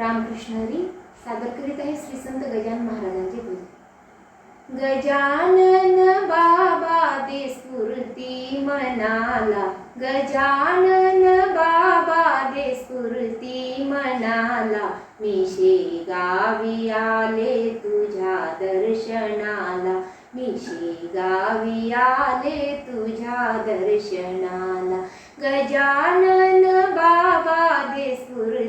रामकृष्ण हरी सादर करीत आहे श्री संत गजानन महाराजांचे बोल गजानन बाबा दे स्फूर्ती मनाला गजानन बाबा दे स्फूर्ती मनाला मी शेगावी आले तुझ्या दर्शनाला मी शेगावी आले तुझ्या दर्शनाला. गजानन बाबा दे स्फूर्ती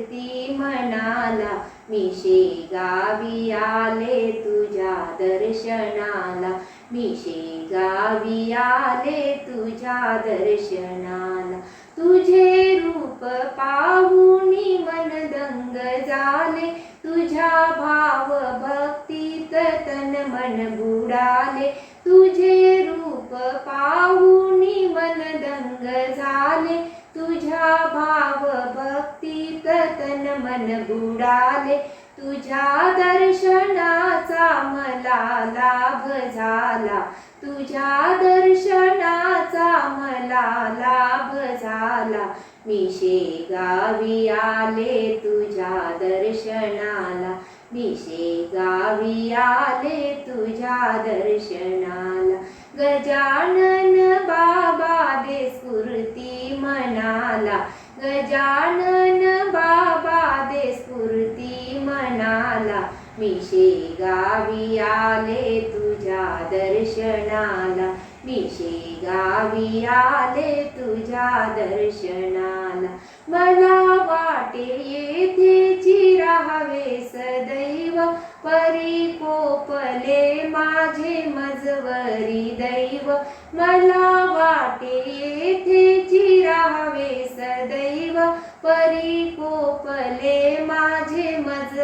म्हणाला मी शेगावी आले तुझ्या दर्शनाला. मी शेगावी आले तुझ्या दर्शनाला. तुझे रूप पाहुनी मन दंग झाले. तुझ्या भाव भक्तीत तन मन बुडाले. तुझे रूप पाहुनी मन दंग झाले. तुझ्या भाव भक्ती मन बुडाले. तुझ्या दर्शनाचा मला लाभ झाला. तुझ्या दर्शनाचा मला लाभ झाला. मी शेगावी आले तुझ्या दर्शनाला. मी शेगावी आले तुझ्या दर्शनाला. गजानन बाबा दे स्फूर्ती मनाला. गजानन बाबा दे स्फूर्ती मिशे गावी आले तुझ्या दर्शनाला मिशे गावी आले तुझ्या दर्शनाला. मला वाटे येथे राहावे सदैव परी कोपले माझे मजवरी दैव. मला वाटे येथे राहावे सदैव परी कोपले माझे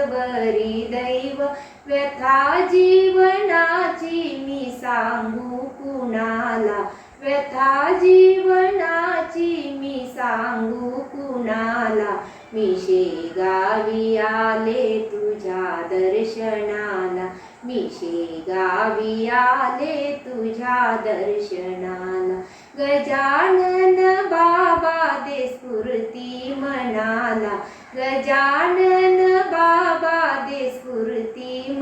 बरी दैव व्यथा जीवनाची मी सांगू कुणाला? व्यथा जीवनाची मी सांगू कुणाला? मी शेगावी आले तुझ्या दर्शनाला. मी शेगावी आले तुझ्या दर्शनाला. गजानन बाबा दे स्फूर्ती मनाला. गजानन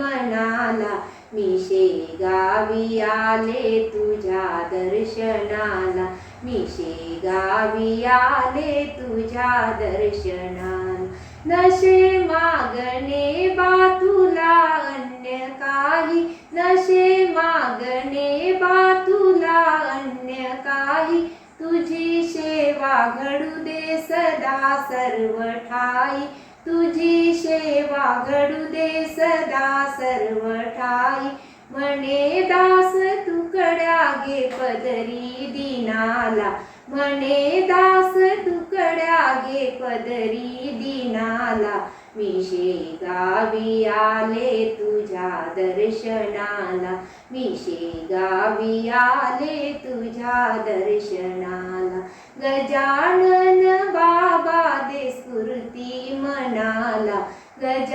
म्हणाला मी शेगावी आले तुझ्या दर्शनाला. मी शेगावी आले तुझ्या दर्शनाला. नशे मागणे बा तुला अन्य काही. नशे मागणे बा तुला अन्य काही. तुझी सेवा घडू दे सदा सर्व ठाई तुझी सेवा घडू दे सदा सर्व ठाई म्हणे दास तुकड्या गे पदरी दिनाला. म्हणे दास तुकड्या गे पदरी दिनाला. विषे गावी आले तुझ्या दर्शनाला. विषे गावी आले तुझ्या दर्शनाला. गजानन बाबा दे स्फूर्ती मनाला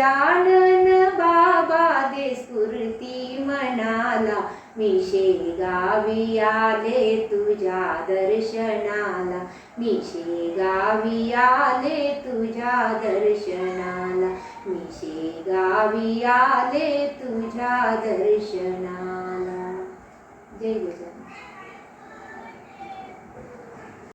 गजानन बाबा दे स्फूर्ती म्हणाला मी शेगावी आले तुझ्या दर्शनाला. मी शेगावी आले तुझ्या दर्शनाला. मी शेगावी आले तुझ्या दर्शनाला. जय गजानन